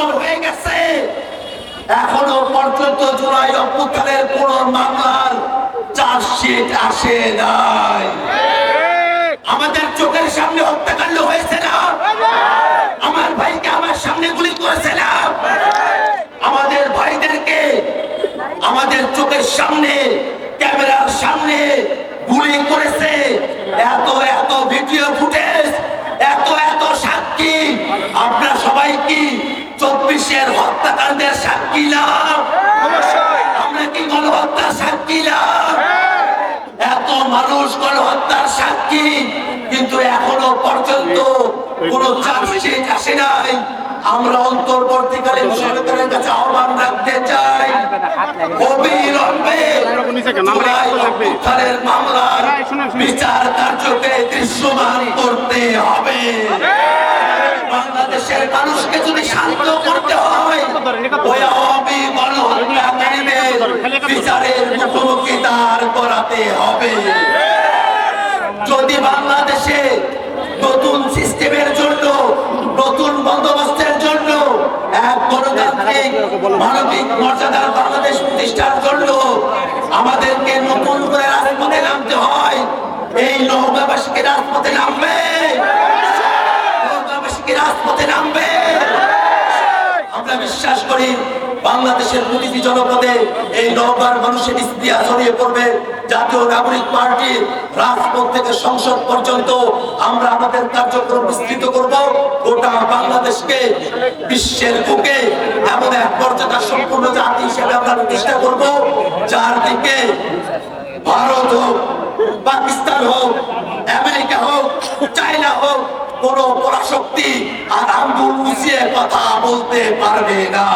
বছর হয়ে গেছে। এখনও পর্যন্ত জুলাই অভ্যুত্থানের কোন মামলার চার্জশিট আসে নাই। আমাদের চোখের সামনে হত্যাকাণ্ড হয়েছে না? আমার ভাইকে আমার সামনে গুলি করেছে না? আমাদের ভাইদেরকে আমাদের চোখের সামনে, ক্যামেরার সামনে গুলি করেছে এত এত ভিডিও ফুটেজ এত এত সাক্ষী আপনারা সবাই কি চব্বিশের হত্যাকাণ্ডের সাক্ষী আমরা কি গণহত্যার সাক্ষী এত মানুষ গণহত্যার সাক্ষী কিন্তু এখনও পর্যন্ত কোন চার্জশিট আসে নাই। আমরা অন্তর্বর্তীকালীন সরকারের কাছে আহ্বান রাখতে চাই। অবিলম্বে মামলার বিচার কার্যকে দৃশ্যমান করতে হবে। বাংলাদেশের মানুষকে যদি শান্ত করতে হয় ওই আওয়ামী গণহত্যাকারীদের বিচারের মুখোমুখি দাঁড় করাতে হবে। যদি বাংলাদেশে নতুন সিস্টেমের জন্য নতুন বন্দোবস্তের জন্য এক গণতান্ত্রিক মানবিক মর্যাদার বাংলাদেশ প্রতিষ্ঠার জন্য আমাদেরকে নতুন করে রাজপথে নামতে হয় এই নৌকাবাসীকে রাজপথে নামবে। রাজপথে নামবে। আমরা বিশ্বাস করি বাংলাদেশের প্রতিটি জনপদে এই নৌকার মানুষের ইস্তিয়া ছড়িয়ে পড়বে। জাতীয় নাগরিক পার্টি রাজপথ থেকে সংসদ পর্যন্ত আমরা আমাদের কার্যক্রম বিস্তৃত করব। গোটা বাংলাদেশকে বিশ্বের বুকে এমন এক মর্যাদা সম্পূর্ণ জাতি হিসেবে আমরা প্রতিষ্ঠা করব। যার দিকে ভারত হোক, পাকিস্তান হোক, আমেরিকা হোক, চায়না হোক কোন পরাশক্তি আর আঙ্গুল কথা বলতে পারবে না।